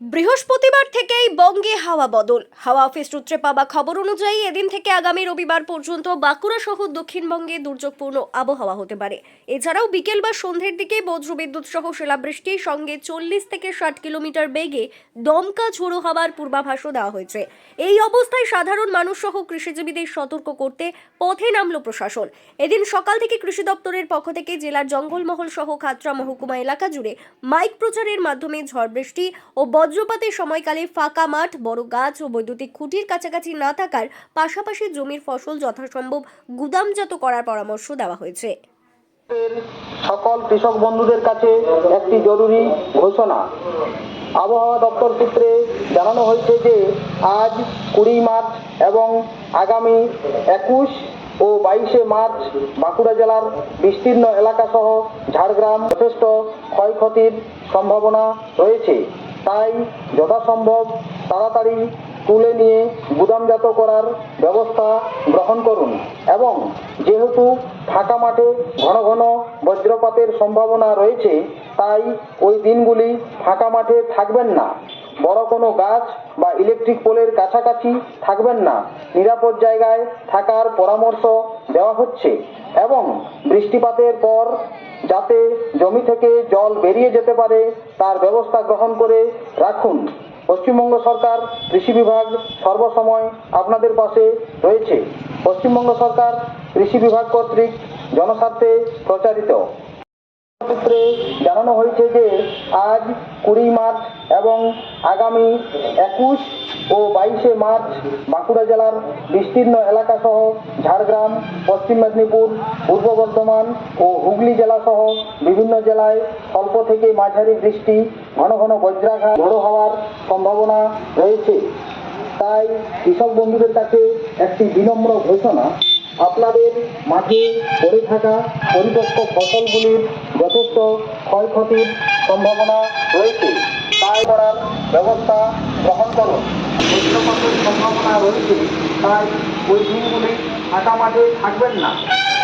বৃহস্পতিবার থেকেই বঙ্গে হাওয়া বদল। হাওয়া অফিস সূত্রে পাওয়া খবর অনুযায়ী এদিন থেকে আগামী রবিবার পর্যন্ত বাঁকুড়া সহ দক্ষিণবঙ্গে দুর্যোগপূর্ণ আবহাওয়া হতে পারে। এছাড়াও বিকেল বা সন্ধ্যের দিকে বজ্রবিদ্যুৎ সহ শিলাবৃষ্টির সঙ্গে চল্লিশ থেকে ষাট কিলোমিটার বেগে দমকা ঝোড়ো হওয়ার পূর্বাভাসও দেওয়া হয়েছে। এই অবস্থায় সাধারণ মানুষ সহ কৃষিজীবীদের সতর্ক করতে পথে নামল প্রশাসন। এদিন সকাল থেকে কৃষি দপ্তরের পক্ষ থেকে জেলার জঙ্গলমহল সহ খাতড়া মহকুমা এলাকা জুড়ে মাইক প্রচারের মাধ্যমে ঝড় বৃষ্টি ও বজ্রপাতের সময়কালে ফাঁকা মাঠ, বড় গাছ ও বৈদ্যুতিক খুঁটির কাছাকাছি না থাকার পাশাপাশি জমির ফসল যথাসম্ভব গুদামজাত করার পরামর্শ দেওয়া হয়েছে। সকল কৃষক বন্ধুদের কাছে একটি জরুরি ঘোষণা। আবহাওয়া দপ্তর সূত্রে জানানো হয়েছে যে, আজ কুড়ি মার্চ এবং আগামী একুশ ও বাইশে মার্চ বাঁকুড়া জেলার বিস্তীর্ণ এলাকাসহ ঝাড়গ্রাম যথেষ্ট ক্ষয়ক্ষতির সম্ভাবনা রয়েছে। তাই যথাসম্ভব তাড়াতাড়ি তুলে নিয়ে গুদামজাত করার ব্যবস্থা গ্রহণ করুন। এবং যেহেতু ফাঁকা মাঠে ঘন ঘন বজ্রপাতের সম্ভাবনা রয়েছে, তাই ওই দিনগুলি ফাঁকা মাঠে থাকবেন না। বড় কোনো গাছ বা ইলেকট্রিক পোলের কাছাকাছি থাকবেন না। নিরাপদ জায়গায় থাকার পরামর্শ দেওয়া হচ্ছে। এবং বৃষ্টিপাতের পর যাতে জমি থেকে জল বেরিয়ে যেতে পারে, তার ব্যবস্থা গ্রহণ করে রাখুন। পশ্চিমবঙ্গ সরকার, কৃষি বিভাগ সর্বসময় আপনাদের পাশে রয়েছে। পশ্চিমবঙ্গ সরকার, কৃষি বিভাগ কর্তৃক জনস্বার্থে প্রচারিত। সূত্রে জানানো হয়েছে যে, আজ কুড়ি মার্চ এবং আগামী একুশ ও বাইশে মার্চ বাঁকুড়া জেলার বিস্তীর্ণ এলাকাসহ ঝাড়গ্রাম, পশ্চিম মেদিনীপুর, পূর্ব বর্ধমান ও হুগলি জেলাসহ বিভিন্ন জেলায় স্বল্প থেকে মাঝারি বৃষ্টি, ঘন ঘন বজ্রাঘাত, ঝোড়ো হওয়ার সম্ভাবনা রয়েছে। তাই কৃষক বন্ধুদের কাছে একটি বিনম্র ঘোষণা, আপনাদের মাঠে পড়ে থাকা পরিপক্ক ফসলগুলির যথেষ্ট ক্ষয়ক্ষতির সম্ভাবনা রয়েছে। তাই করার ব্যবস্থা গ্রহণ করুন। সম্ভাবনা রয়েছে তাই ওই দিনগুলি ফাঁকা মাঠে থাকবেন না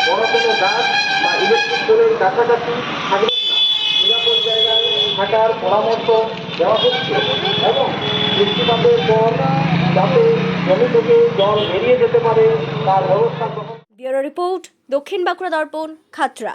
বড় কোনো গাছ বা ইলেকট্রিক পোলের কাছাকাছি থাকবেন না নিরাপদ জায়গায় থাকার পরামর্শ দেওয়া হচ্ছে এবং বৃষ্টিপাতের পর যাতে জমি থেকে জল বেরিয়ে যেতে পারে তার ব্যবস্থা গ্রহণ ব্যুরো রিপোর্ট দক্ষিণ বাঁকুড়া দর্পণ খাতড়া